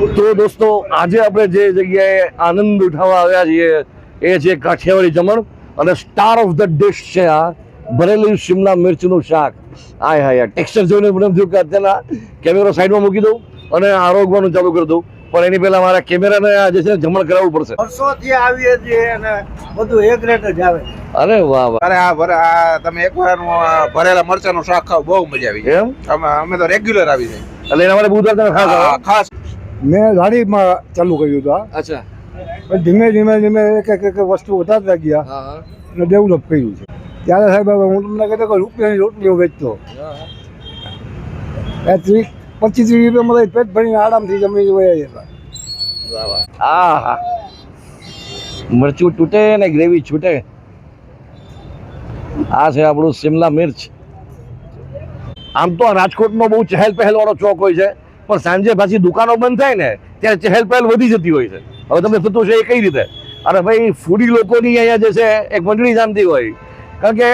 તો દોસ્તો આજે આપણે જે જગ્યાએ આનંદ ઉઠાવવા આવ્યા છીએ એ છે કાઠિયાવાડી જમણ અને સ્ટાર ઓફ ધ ડિશ છે આ ભરેલું શિમલા મિર્ચનું શાક. આય હાય ટેક્સચર જોઈને મને એમ થયું કે અત્યારના કેમેરો સાઈડમાં મૂકી દઉં અને આરોગવાનું ચાલુ કરી દઉં. પણ એની પહેલા મારા કેમેરાને આજે છે જમણ કરાવવું પડશે. વર્ષોથી આવીએ છીએ અને બધું એક રેટ જ આવે. અરે વાહ વાહ. અરે આ ભરે આ તમે એક વાર ભરેલા મરચાનું શાક ખાવ બહુ મજા આવી એમ? અમે અમે તો રેગ્યુલર આવી જાય. એટલે એના માટે બુધવાર તમે ખાસ ખાસ. મેં લાડીમાં ચાલુ કર્યું હતું અચ્છા. ધીમે ધીમે ધીમે એક એક એક વસ્તુ વધારતા ગયા અને ડેવલપ કર્યું છે. ત્યારે સાહેબ હું તમને કહેતો કે રૂપિયાની રોટલીઓ વેચતો. એ ત્રીસ પચીસ ત્રીસ રૂપિયામાં તો પેટ ભરીને આરામથી જમી વયા જતા. આ હા મરચું તૂટે ને ગ્રેવી છૂટે. આ છે આપણું શિમલા મિર્ચ. આમ તો રાજકોટનો બહુ ચહેલ પહેલ વાળો ચોક હોય છે. પણ સાંજે પાછી દુકાનો બંધ થાય ને, ત્યારે ચહેલ પહેલ વધી જતી હોય છે. હવે તમને થતું છે એ કઈ રીતે? અને ભાઈ ફૂડી લોકોની અહીંયા જે છે, એક મંડળી જામતી હોય. કારણ કે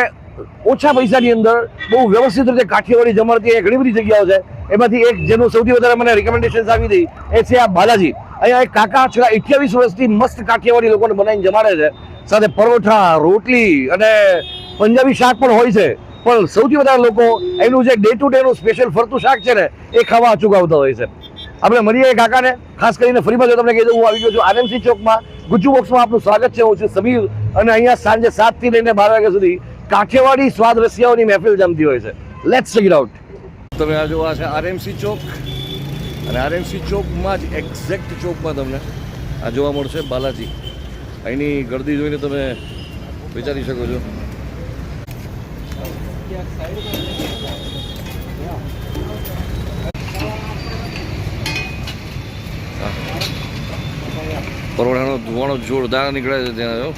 ઓછા પૈસાની અંદર બહુ વ્યવસ્થિત રીતે કાઠિયાવાડી જમાડતી એ ઘણી બધી જગ્યાઓ છે. એમાંથી એક જેનું સૌથી વધારે મને રિકમેન્ડેશન આવી હતી, એ છે આ બાલાજી. અહીંયા એક કાકા છેલ્લા અઠ્યાવીસ વર્ષથી મસ્ત કાઠિયાવાડી લોકોને બનાવીને જમાડે છે. સાથે પરોઠા, રોટલી અને પંજાબી શાક પણ હોય છે. પણ સૌથી વધારે લોકો એનું જે ડે ટુ ડેનું સ્પેશિયલ ફરતું શાક છે ને, એ ખાવા અચૂક આવતા હોય છે. આપણે મળીએ કાકાને, ખાસ કરીને ફરીમાં જો તમને કહી દઉં, હું આવી ગયો છું આનંદસિંહ ચોકમાં. ગુજ્જુ બોક્સમાં આપનું સ્વાગત છે, હું છું સમીર. અને અહીંયા સાંજે સાતથી લઈને બાર વાગ્યા સુધી કાઠિયાવાડી સ્વાદ રસિયાઓની મહેફિલ જમતી હોય છે. લેટ્સ ચેક આઉટ તમે આ જોવા છે આરએમસી ચોક. અને આરએમસી ચોકમાં જ એક્ઝેક્ટ ચોકમાં તમને આ જોવા મળશે બાલાજી. અહીંની ગર્દી જોઈને તમે વિચારી શકો છો. પરોઠાનો ધુવાણો જોરદાર નીકળે છે ત્યાં જો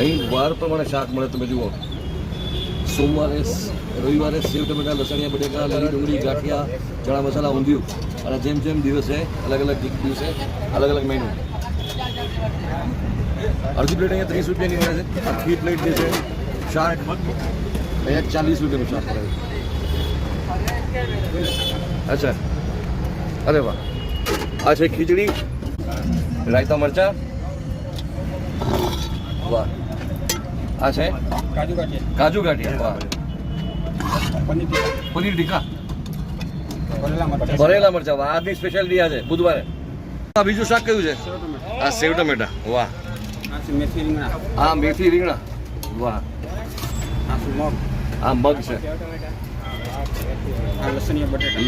અહીં વાર પ્રમાણે શાક મળે તમે જુઓ. સોમવારે, રવિવારે સેવ ટમેટા, લસણિયા બટેકા લીલી ડુંગળી, ગાંઠિયા, ચણા મસાલા, ઊંધિયું. અને જેમ જેમ દિવસે અલગ અલગ દિવસે અલગ અલગ મેનુ અડધી પ્લેટ અહીંયા ત્રીસ રૂપિયાની મળે છે. આખી પ્લેટ જે છે શાક. અહીંયા ચાલીસ રૂપિયાનું શાક મળે છે. અચ્છા. અરે વાહ. આ છે ખીચડી રાયતા મરચા. વાહ. આ છે કાજુ ગાંઠિયા. વાહ. પનીર ટીકા. ભરેલા મરચા. વાહ. આજની સ્પેશિયાલિટી આ છે. બુધવારે. બીજું શાક કયું છે? આ સેવ ટમેટા. વાહ. આ મેથી રીંગણા. વાહ. આ મગ છે.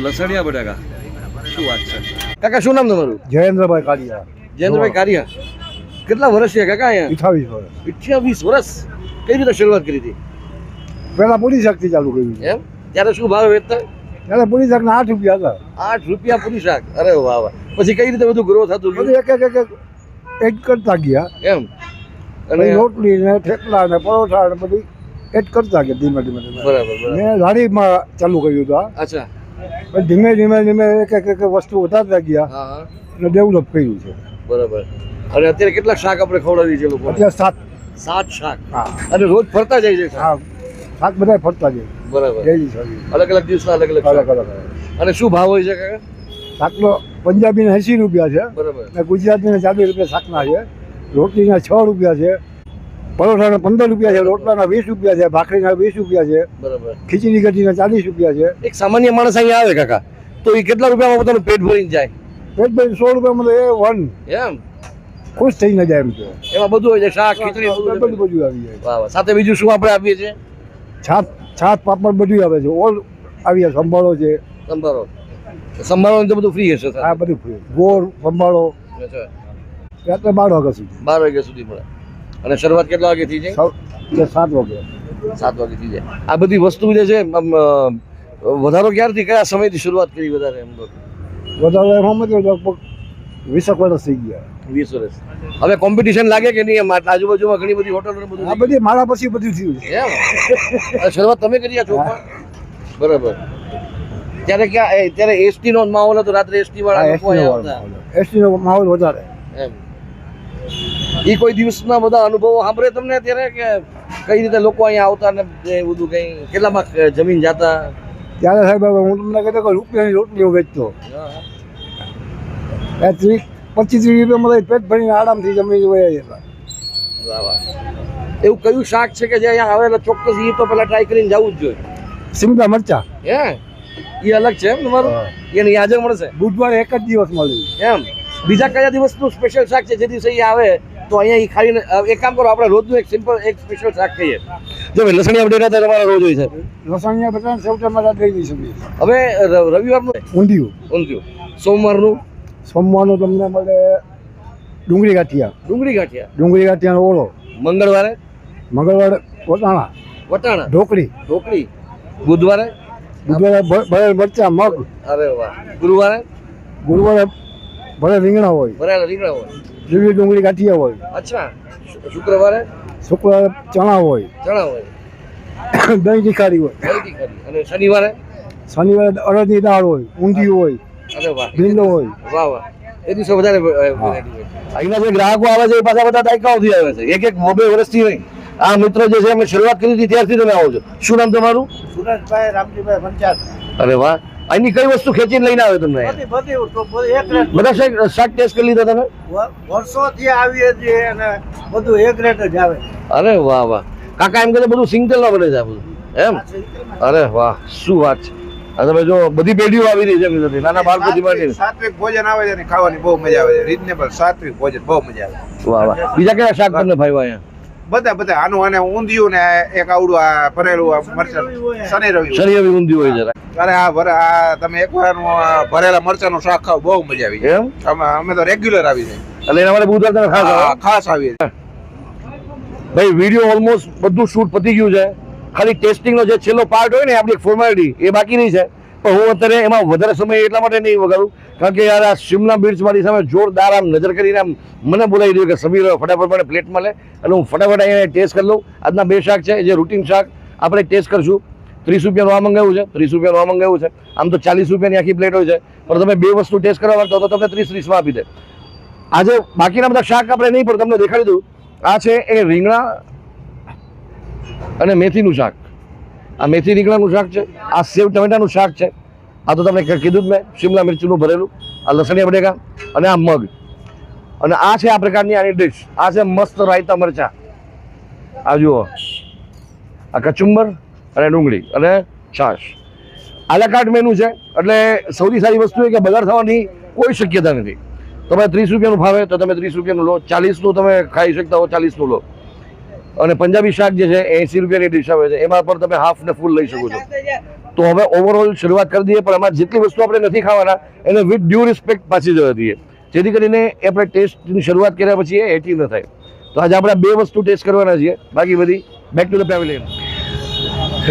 લસણિયા બટાકા શું વાત છે? કાકા શું નામ તમારું? જયેન્દ્રભાઈ કાલિયા જયેન્દ્રભાઈ કારિયા કેટલા વર્ષ છે કાકા અહીંયા? અઠાવીસ વર્ષ. અઠ્યાવીસ વર્ષ? કઈ રીતે શરૂઆત કરી હતી? પહેલા પૂરી શાકથી ચાલુ કર્યું. છે એમ? ત્યારે શું ભાવ વેચતા? ત્યારે પૂરી શાકના આઠ રૂપિયા હતા. આઠ રૂપિયા પૂરી શાક. અરે વાહ વાહ. પછી કઈ રીતે બધું ગ્રો થતું એક એક એક એડ કરતા ગયા. એમ? અને રોટલી ને થેપલા ને પરોઠા ને બધું એડ કરતા ગયા ધીમે ધીમે ધીમે. બરાબર મેં ગાડીમાં ચાલુ કર્યું હતું અચ્છા. ધીમે ધીમે ધીમે એક એક એક વસ્તુ વધારતા ગયા અને ડેવલપ કર્યું છે. બરાબર. અને અત્યારે કેટલા શાક આપણે ખવડાવી છે લોકો અત્યારે સાત. સાત શાક. હા. અને રોજ ફરતા જાય છે. હા. શાક બધા ફરતા જાય. બરાબર. અલગ અલગ દિવસના અલગ અલગ અલગ. અલગ. અને શું ભાવ હોય છે કાકા? શાકનો પંજાબીના એંસી રૂપિયા છે. બરાબર. અને ગુજરાતીના ચાલીસ રૂપિયા શાકના છે. રોટલીના છ રૂપિયા છે. પરોઠાના પંદર રૂપિયા છે. રોટલાના વીસ રૂપિયા છે. ભાખરીના વીસ રૂપિયા છે. બરાબર. ખીચડી કઢીના ચાલીસ રૂપિયા છે. એક સામાન્ય માણસ અહીંયા આવે કાકા. તો એ કેટલા રૂપિયામાં પોતાનું પેટ ભરીને જાય? પેટ ભાઈ સો રૂપિયામાં તો એ વન. એમ? ખુશ થઈને જાય એમ છે એમાં બધું હોય છે. શાક ખીચડી બધું બધું આવી જાય. વાહ સાથે બીજું શું આપણે આપીએ છીએ? છાત છાત પાપડ બધું આવે છે. ઓલ આવી સંભાળો છે. સંભારો સંભારો તો બધું ફ્રી હશે આ બધું ફ્રી ગોળ સંભાળો રાત્રે બાર વાગ્યા સુધી. બાર વાગ્યા સુધી મળે. અને શરૂઆત કેટલા વાગે થઈ જાય? સાત વાગે. સાત વાગે થઈ જાય. આ બધી વસ્તુ જે છે વધારો ક્યારથી કયા સમયથી શરૂઆત કરી વધારે એમ વધારે મતલબ લગભગ વીસેક વર્ષ થઈ ગયા. વીસ વર્ષ. હવે કોમ્પિટિશન લાગે કે નહીં આજુબાજુમાં ઘણી બધી હોટલો બધું આ બધી મારા પછી બધું થયું છે. શરૂઆત તમે કરી છો બરાબર. ત્યારે ક્યાં એ, ત્યારે એસટી નો માહોલ હતો રાત્રે એસટી વાળા એસટી નો માહોલ. વધારે. એ કોઈ દિવસના બધા અનુભવો સાંભળે તમને અત્યારે કે કઈ રીતે લોકો અહીંયા આવતા ને એ બધું કઈ કેટલામાં જમીન જાતા? ત્યારે સાહેબ હું તમને કહેતો કે રૂપિયાની રોટલીઓ વેચતો. ત્રીસ પચીસ ત્રીસ રૂપિયામાં લઈ પેટ ભરીને આરામથી જમીન વયા જતા એવું કયું શાક છે કે જે અહીંયા આવેલા ચોક્કસ એ તો પેલા ટ્રાય કરીને જવું જ જોઈએ. સિમલા મરચા. હે? એ અલગ છે એમ તમારું? એની આજે મળશે? બુધવારે એક જ દિવસ મળી. એમ. બીજા કયા દિવસનું સ્પેશિયલ શાક છે? જે દિવસે એ આવે તો અહીંયા એ ખાઈને એક કામ કરો આપણે રોજનું એક સિમ્પલ એક સ્પેશિયલ શાક ખાઈએ. જો લસણિયા બટેટા તો તમારા રોજ હોય છે? લસણિયા બટેટા સેવ ટમાટા દઈ દઈ શકીએ હવે રવિવારનું? ઊંધિયું. ઊંધિયું. સોમવારનું? સોમવારનું તમને મળે ડુંગળી ગાંઠિયા. ડુંગળી ગાંઠિયા. ડુંગળી ગાંઠિયાનો ઓળો. મંગળવારે? મંગળવારે વટાણા. વટાણા. ઢોકળી. ઢોકળી. બુધવારે? ભરેલ મરચા મગ. અરે વાહ. ગુરુવારે? ગુરુવારે ભરેલ રીંગણા હોય. ભરેલા રીંગણા હોય. લીલી ડુંગળી ગાંઠિયા હોય. અચ્છા. શુક્રવારે? શુક્રવારે ચણા હોય. ચણા હોય. દહીં તીખારી હોય. અને શનિવારે? શનિવારે અડદની દાળ હોય ઊંધી હોય અરે વાહ. ભીંડો હોય. વાહ વાહ. એ દિવસે વધારે. અહીંના જે ગ્રાહકો આવે છે એ પાછા બધા દાયકાઓથી આવે છે. એક એક મોબે વર્ષથી નહીં. આ મિત્ર જે છે અમે શરૂઆત કરી હતી ત્યારથી તમે આવો છો. શું નામ તમારું? સુરેશભાઈ રામજીભાઈ પંચાયત. અરે વાહ. અહીંની કઈ વસ્તુ ખેંચીને લઈને આવે તમને બધી શાક ટેસ્ટ કરી લીધા તમે? વર્ષોથી આવીએ છીએ અને બધું એક રેટ જ આવે. અરે વાહ વાહ. કાકા એમ કે બધું સિંગલ ના બને છે બધું. એમ? અરે વાહ શું વાત છે. તમે જો બધી પેઢીઓ આવી રહી છે એમની નાના બાળકોથી માંડીને સાત્વિક ભોજન આવે છે ને ખાવાની બહુ મજા આવે છે. રીઝનેબલ સાત્વિક ભોજન બહુ મજા આવે. વાહ વાહ. બીજા કયા શાક તમને ભાઈ અહીંયા? બધા બધા આનું અને ઊંધિયું ને એક આવડું આ ભરેલું આ મરચાં. શનિ રવિ શનિ રવિ ઊંધિયું હોય જરા અરે આ ભરે આ તમે એક વાર ભરેલા મરચાંનું શાક ખાવ બહુ મજા આવી જાય. એમ? અમે અમે તો રેગ્યુલર આવી જાય. એટલે એના માટે બુધવાર તમે ખાસ ખાસ આવી ભાઈ વીડિયો ઓલમોસ્ટ બધું શૂટ પતી ગયું છે. ખાલી ટેસ્ટિંગનો જે છેલ્લો પાર્ટ હોય ને આપણી ફોર્માલિટી એ બાકી નહીં છે. પણ હું અત્યારે એમાં વધારે સમય એટલા માટે નહીં વગાડું. કારણ કે યાર આ શિમલા મિર્ચ મારી સામે જોરદાર આમ નજર કરીને આમ મને બોલાવી દીધું કે સમીર ફટાફટ મને પ્લેટમાં લે. એટલે હું ફટાફટ અહીંયા ટેસ્ટ કરી લઉં. આજના બે શાક છે જે રૂટીન શાક, આપણે ટેસ્ટ કરશું. ત્રીસ રૂપિયાનું આ મંગાવ્યું છે, ત્રીસ રૂપિયાનું આ મંગાવ્યું છે. આમ તો ચાલીસ રૂપિયાની આખી પ્લેટ હોય છે. પણ તમે બે વસ્તુ ટેસ્ટ કરવા માંગતો તો તમને ત્રીસ ત્રીસમાં આપી દે. આજે બાકીના બધા શાક આપણે નહીં, પણ તમને દેખાડી દઉં. આ છે એ રીંગણા અને મેથીનું શાક. આ મેથી રીંગણાનું શાક છે, આ સેવ ટમેટાનું શાક છે. આ તો તમને કીધું જ મેં, શિમલા મિર્ચનું ભરેલું, આ લસણીયા બટેકા અને આ મગ. અને આ છે આ પ્રકારની આની ડિશ આ છે મસ્ત રાયતા મરચા. આ જુઓ. આ કચુંબર અને ડુંગળી અને છાશ. આલાકાટ મેનુ છે, એટલે સૌથી સારી વસ્તુ એ કે બગાડ થવાની કોઈ શક્યતા નથી. તમે ત્રીસ રૂપિયાનું ફાવે તો તમે ત્રીસ રૂપિયાનું લો. ચાલીસનું તમે ખાઈ શકતા હો, ચાલીસનું લો. અને પંજાબી શાક જે છે, એંસી રૂપિયાની ડિશ આવે છે. એમાં પણ તમે હાફ ને ફૂલ લઈ શકો છો. તો હવે ઓવરઓલ શરૂઆત કરી દઈએ, પણ અમારે જેટલી વસ્તુ આપણે નથી ખાવાના, એને વિથ ડ્યુ રિસ્પેક્ટ પાછી જવા દઈએ. જેથી કરીને એ આપણે ટેસ્ટની શરૂઆત કર્યા પછી એ એટી ન થાય. તો આજે આપણે બે વસ્તુ ટેસ્ટ કરવાના છીએ. બાકી બધી back to the pavilion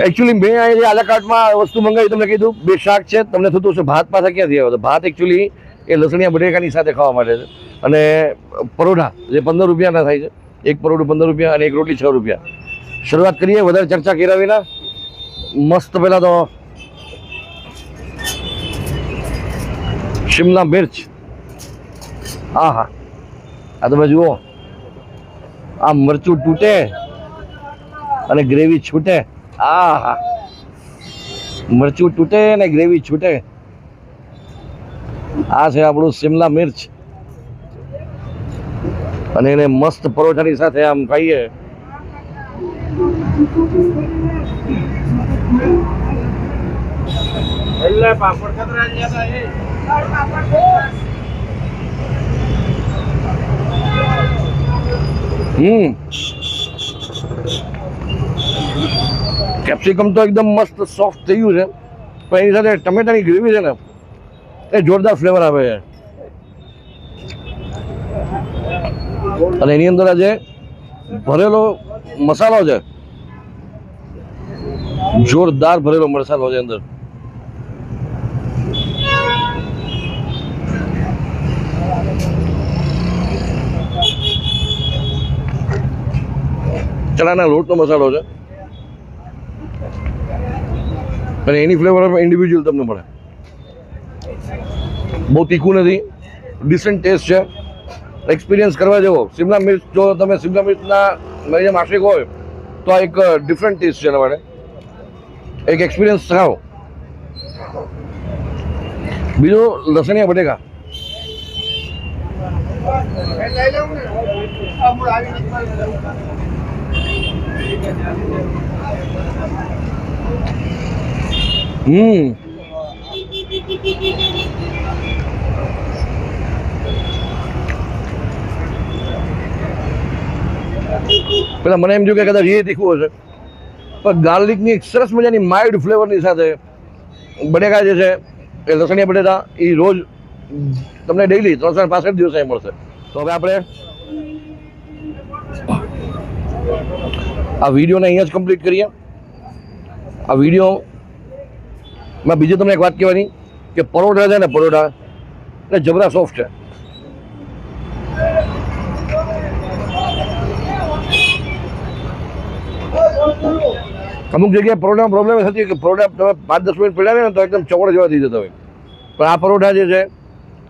actually મેં અહીંયા આલાકાર્ટમાં વસ્તુ મંગાવી, તમને કીધું, બે શાક છે, તમને થતું હશે ભાત, પાછા ક્યાંથી આવ્યો ભાત એકચ્યુઅલી એ લસણિયા બટેકાની સાથે ખાવા માટે છે. અને પરોઠા, જે પંદર રૂપિયાના થાય છે. એક પરોઠું પંદર રૂપિયા અને એક રોટલી છ રૂપિયા. શરૂઆત કરીએ, વધારે ચર્ચા કર્યા મસ્ત પહેલાં તો શિમલા મિર્ચ. હા હા આ તમે જુઓ. આ મરચું તૂટે અને ગ્રેવી છૂટે. આ હા મરચું તૂટે અને ગ્રેવી છૂટે. આ છે આપણું શિમલા મિર્ચ. અને એને મસ્ત પરોઠાની સાથે આમ ખાઈએ. હમ. કેપ્સિકમ તો એકદમ મસ્ત સોફ્ટ થઈ ગયું છે. પણ એની સાથે ટમેટાની ગ્રેવી છે ને, એ જોરદાર ફ્લેવર આવે છે. અને એની અંદર આજે ભરેલો મસાલો છે. જોરદાર ભરેલો મસાલો છે અંદર. ચણાના લોટનો મસાલો છે. અને એની ફ્લેવર ઇન્ડિવિજ્યુઅલ તમને મળે. બહુ તીખું નથી. ડિસન્ટ ટેસ્ટ છે. એક્સપિરિયન્સ કરવા જેવો. સિમલા મિર્ચ, જો તમે સિમલા મિર્ચના મારી જેમ હોય, તો આ એક ડિફરન્ટ ટેસ્ટ છે એના માટે. એક એક્સપિરિયન્સ થાવ. બીજું લસણિયા બટેકા. હમ. પેલા મને એમ થયું કે કદાચ એ તીખું હશે. પણ ગાર્લિકની સરસ મજાની માઇલ્ડ ફ્લેવરની સાથે બટેકા જે છે, એ લસણિયા બટેટા એ રોજ તમને ડેઈલી ત્રણસો પાસઠ દિવસે મળશે. તો હવે આપણે આ વિડીયોને અહીંયા જ કમ્પ્લીટ કરીએ. આ વીડિયો માં બીજી તમને એક વાત કહેવાની કે પરોઠા છે ને પરોઠા એટલે જબરા સોફ્ટ છે. અમુક જગ્યાએ પરોઠામાં પ્રોબ્લેમ થતી કે પરોઠા તમે પાંચ દસ મિનિટ પડ્યા ને તો એકદમ ચવડ જેવા થઈ જતા પણ આ પરોઠા જે છે,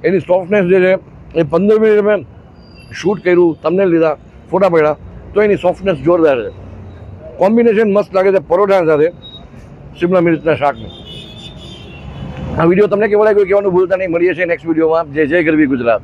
એની સોફ્ટનેસ જે છે, એ પંદર મિનિટ મેં શૂટ કર્યું તમને લીધા, ફોટા પડ્યા, તો એની સોફ્ટનેસ જોરદાર છે. કોમ્બિનેશન મસ્ત લાગે છે પરોઠા સાથે, શિમલા મિર્ચના શાકનું. આ વીડિયો તમને કેવો લાગ્યો કહેવાનું ભૂલતા નહીં. મળીએ છીએ નેક્સ્ટ વિડીયોમાં. જય જય ગરવી ગુજરાત.